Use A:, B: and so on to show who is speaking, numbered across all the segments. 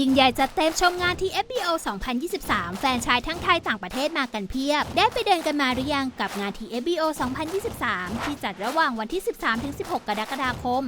A: ยิ่งใหญ่จัดเต็มชมงานที่ FBO 2023 แฟนชายทั้งไทยต่างประเทศมากันเพียบ ได้ไปเดินกันมาหรือยังกับงานที่ FBO 2023 ที่จัดระหว่างวันที่ 13-16 กรกฎาคม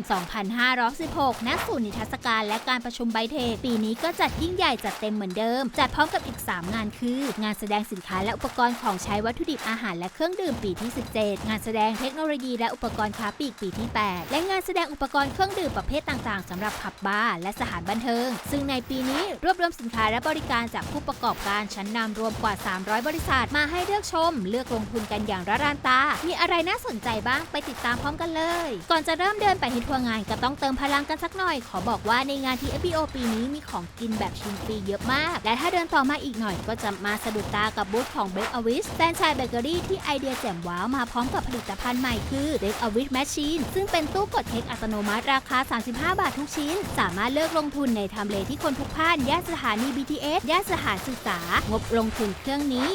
A: 2516 ณ ศูนย์นิทรรศการและการประชุมไบเทค ปีนี้ก็จัดยิ่งใหญ่จัดเต็มเหมือนเดิม จัดพร้อมกับอีก 3 งานคือ งานแสดงสินค้าและอุปกรณ์ของใช้วัตถุดิบอาหารและเครื่องดื่มปีที่ 17 งานแสดงเทคโนโลยีและอุปกรณ์ค้าปลีกปีที่ 8 และงานแสดงอุปกรณ์เครื่องดื่มประเภทต่างๆสำหรับผับบาร์และสถานบันเทิง ซึ่งในปีนี้ รวบรวมสินค้าและบริการจากผู้ประกอบการชั้นนำรวมกว่า 300 บริษัทมาให้เลือกชม เลือกลงทุนกันอย่างระรานตา มีอะไรน่าสนใจบ้างไปติดตามพร้อมกันเลย ก่อนจะเริ่มเดินไปที่ทัวร์งานก็ต้องเติมพลังกันสักหน่อย ขอบอกว่าในงานที่ FBO ปีนี้มีของกินแบบชิมฟรีเยอะมาก และถ้าเดินต่อมาอีกหน่อยก็จะมาสะดุดตากับบูธของ b a k e a w i s แฟรนไชส์เบเกอรี่ที่ไอเดียแจ่มว้าวมาพร้อมกับผลิตภัณฑ์ใหม่คือ b a k e a w i s Machine ซึ่งเป็นตู้กดเค้กอัตโนมัติราคา 35 บาททุกชิ้น สามารถเลือกลงทุนในทำเลที่คนพลุกพล่านย่านสถานี BTS ย่านสถานศึกษา งบลงทุนเครื่องนี้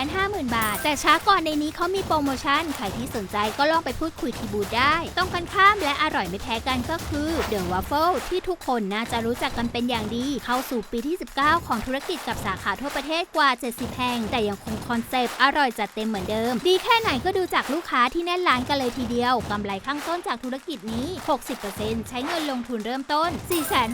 A: 350,000 บาท แต่ช้าก่อนในนี้เขามีโปรโมชั่น ใครที่สนใจก็ลองไปพูดคุยที่บูธได้ ต้องกันข้ามและอร่อยไม่แพ้กันก็คือเดอะวัฟเฟิลที่ทุกคนน่าจะรู้จักกันเป็นอย่างดี เข้าสู่ปีที่ 19 ของธุรกิจกับสาขาทั่วประเทศกว่า 70 แห่ง แต่ยังคงคอนเซปต์อร่อยจัดเต็มเหมือนเดิม ดีแค่ไหนก็ดูจากลูกค้าที่แน่นร้านกันเลยทีเดียวกำไรข้างต้นจากธุรกิจนี้ 60%ใช้เงินลงทุนเริ่มต้น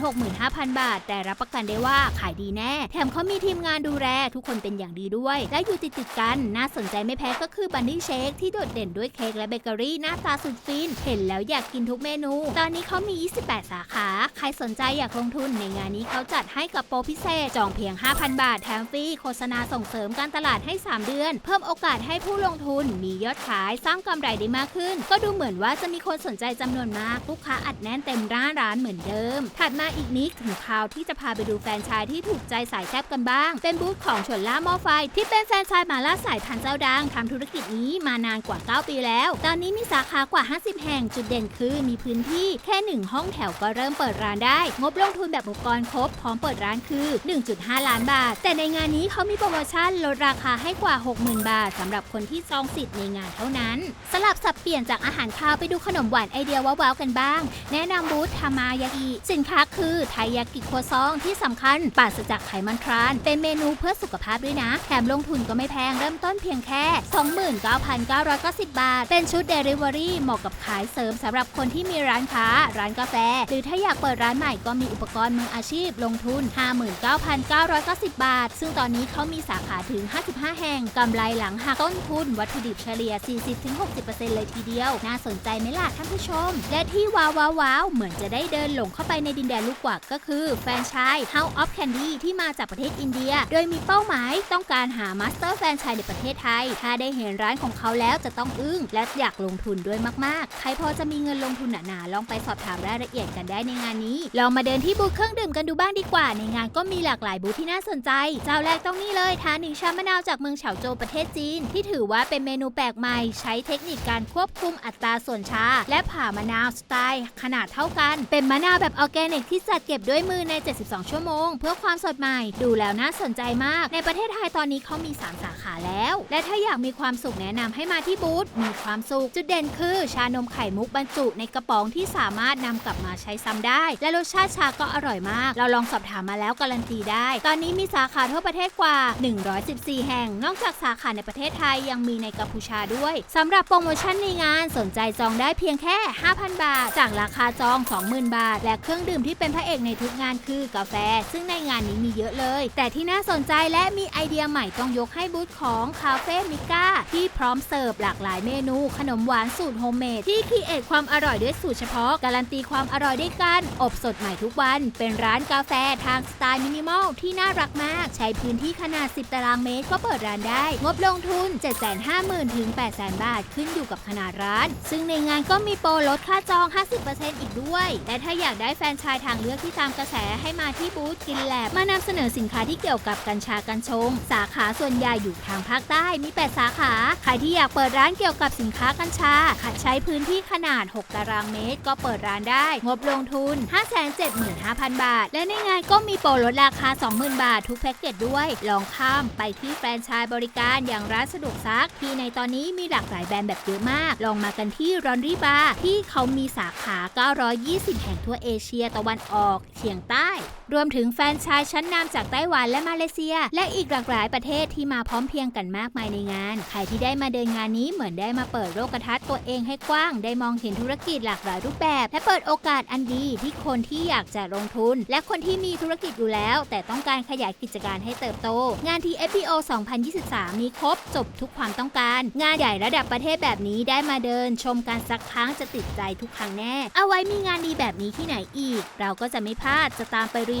A: 465,000 บาท แต่รับประกันได้ว่าขายดีแน่ แถมเขามีทีมงานดูแลทุกคนเป็นอย่างดีด้วย และอยู่ติดติดกัน น่าสนใจไม่แพ้ก็คือบันนี่เชคที่โดดเด่นด้วยเค้กและเบเกอรี่หน้าตาสุดฟิน เห็นแล้วอยากกินทุกเมนู ตอนนี้เขามี 28 สาขา ใครสนใจอยากลงทุนในงานนี้เขาจัดให้กับโปรพิเศษ จองเพียง 5,000 บาท แถมฟรีโฆษณาส่งเสริมการตลาดให้ 3 เดือน เพิ่มโอกาสให้ผู้ลงทุนมียอดขายสร้างกำไรได้มากขึ้น ก็ดูเหมือนว่าจะมีคนสนใจจำนวนมากลูกค้าอัดแน่นเต็มร้านร้านเหมือนเดิม ถัดมาอีกนิดถึงคราวที่จะพาไปดูแฟนชายที่ถูกใจสายแซบกันบ้าง เป็นบูธของฉวนล่าหม้อไฟ ที่เป็นแฟนชายหมาล่าสายพันธุ์เจ้าดังทำธุรกิจนี้มานานกว่า 9 ปีแล้ว ตอนนี้มีสาขากว่า 50 แห่งจุดเด่นคือมีพื้นที่แค่ 1 ห้องแถวก็เริ่มเปิดร้านได้ งบลงทุนแบบอุปกรณ์ครบ พร้อมเปิดร้านคือ 1.5 ล้านบาท แต่ในงานนี้เขามีโปรโมชั่นลดราคาให้กว่า 60,000 บาทสำหรับคนที่จองสิทธิ์ในงานเท่านั้น สลับสับเปลี่ยนจากอาหารคาวไปดูขนมหวานไอเดียว้าวๆกันบ้าง แนะนำบูธทามายากิสินค้าคือไทยากิโคซองที่สำคัญปราศจากไขมันทราน เป็นเมนูเพื่อสุขภาพด้วยนะ แถมลงทุนก็ไม่แพงเริ่มต้นเพียงแค่ 29,990 บาท เป็นชุด Delivery เหมาะกับขายเสริมสำหรับคนที่มีร้านค้า ร้านกาแฟ หรือถ้าอยากเปิดร้านใหม่ก็มีอุปกรณ์มืออาชีพลงทุน 59,990 บาท ซึ่งตอนนี้เขามีสาขาถึง 55 แห่งกำไรหลังหักต้นทุน วัตถุดิบเฉลี่ย 40-60%เลยทีเดียว น่าสนใจไหมล่ะท่านผู้ชม และที่ว้าวว้าวๆเหมือนจะได้เดินหลงเข้าไปในดินแดนลูกกวักก็คือแฟรนไชส์ House of Candy ที่มาจากประเทศอินเดีย โดยมีเป้าหมายต้องการหามาสเตอร์แฟรนไชส์ในประเทศไทย ถ้าได้เห็นร้านของเขาแล้วจะต้องอึ้ง และอยากลงทุนด้วยมาก ๆ ใครพอจะมีเงินลงทุนหนาๆลองไปสอบถามรายละเอียดกันได้ในงานนี้ ลองมาเดินที่บูธเครื่องดื่มกันดูบ้างดีกว่า ในงานก็มีหลากหลายบูธที่น่าสนใจ เจ้าแรกต้องนี่เลยทาหนึ่งชามะนาวจากเมืองเฉาโจวประเทศจีน ที่ถือว่าเป็นเมนูแปลกใหม่ ใช้เทคนิคการควบคุมอัตราส่วนชา และผ่ามะนาวสไตล์ ขนาดเท่ากัน เป็นมะนาวแบบออร์แกนิกที่จัดเก็บด้วยมือใน 72ชั่วโมง เพื่อความสดใหม่ ดูแล้วน่าสนใจมาก ในประเทศไทยตอนนี้เขามี 3 สาขาแล้ว และถ้าอยากมีความสุขแนะนำให้มาที่บูธมีความสุข จุดเด่นคือ ชานมไข่มุกบรรจุในกระป๋องที่สามารถนำกลับมาใช้ซ้ำได้ และรสชาติชาก็อร่อยมาก เราลองสอบถามมาแล้วการันตีได้ ตอนนี้มีสาขาทั่วประเทศกว่า 114 แห่ง นอกจากสาขาในประเทศไทยยังมีในกัมพูชาด้วยสำหรับโปรโมชั่นในงานสนใจจองได้เพียงแค่ 5,000 บาท จากราคาจอง 20,000 บาท และเครื่องดื่มที่เป็นพระเอกในทุกงานคือกาแฟ ซึ่งในงานนี้มีเยอะเลย แต่ที่น่าสนใจและมีไอเดียใหม่ต้องยกให้บูธของคาเฟ่มิก้าที่พร้อมเสิร์ฟหลากหลายเมนู ขนมหวานสูตรโฮมเมดที่คิดเอทความอร่อยด้วยสูตรเฉพาะ การันตีความอร่อยด้วยกัน อบสดใหม่ทุกวัน เป็นร้านกาแฟทางสไตล์มินิมอลที่น่ารักมาก ใช้พื้นที่ขนาด 10 ตารางเมตรก็เปิดร้านได้ งบลงทุน 750,000ถึง800,000 บาทขึ้นอยู่กับขนาดร้าน ซึ่งในงานก็มีโปรลดค่าจอง 50%อีกด้วย และถ้าอยากได้แฟนชายทางเลือกที่ตามกระแสให้มาที่บูธกินแลบมานำเสนอสินค้าที่เกี่ยวกับกัญชากัญชง สาขาส่วนใหญ่อยู่ทางภาคใต้มี 8 สาขา ใครที่อยากเปิดร้านเกี่ยวกับสินค้ากัญชาขัดใช้พื้นที่ขนาด 6 ตารางเมตร ก็เปิดร้านได้ งบลงทุน 575,000 บาท และในงานก็มีโปรลดราคา 20,000 บาททุกแพ็กเกจด้วย ลองข้ามไปที่แฟรนไชส์บริการอย่างร้านสะดวกซัก ที่ในตอนนี้มีหลากหลายแบรนด์แบบเยอะมาก ลองมากันที่รอนรีบาร์ที่เขามีสาขา 920 แห่งทั่วเอเชียตะวันออกเฉียงใต้ รวมถึงแฟนชายชั้นนำจากไต้หวันและมาเลเซีย และอีกหลากหลายประเทศที่มาพร้อมเพียงกันมากมายในงาน ใครที่ได้มาเดินงานนี้เหมือนได้มาเปิดโลกทัศน์ตัวเองให้กว้าง ได้มองเห็นธุรกิจหลากหลายรูปแบบ และเปิดโอกาสอันดีที่คนที่อยากจะลงทุน และคนที่มีธุรกิจอยู่แล้ว แต่ต้องการขยายกิจการให้เติบโต งาน TFPO 2023นี้ครบจบทุกความต้องการ งานใหญ่ระดับประเทศแบบนี้ได้มาเดิน ชมการสักครั้งจะติดใจทุกครั้งแน่ เอาไว้มีงานดีแบบนี้ที่ไหนอีก เราก็จะไม่พลาดจะตามไปรี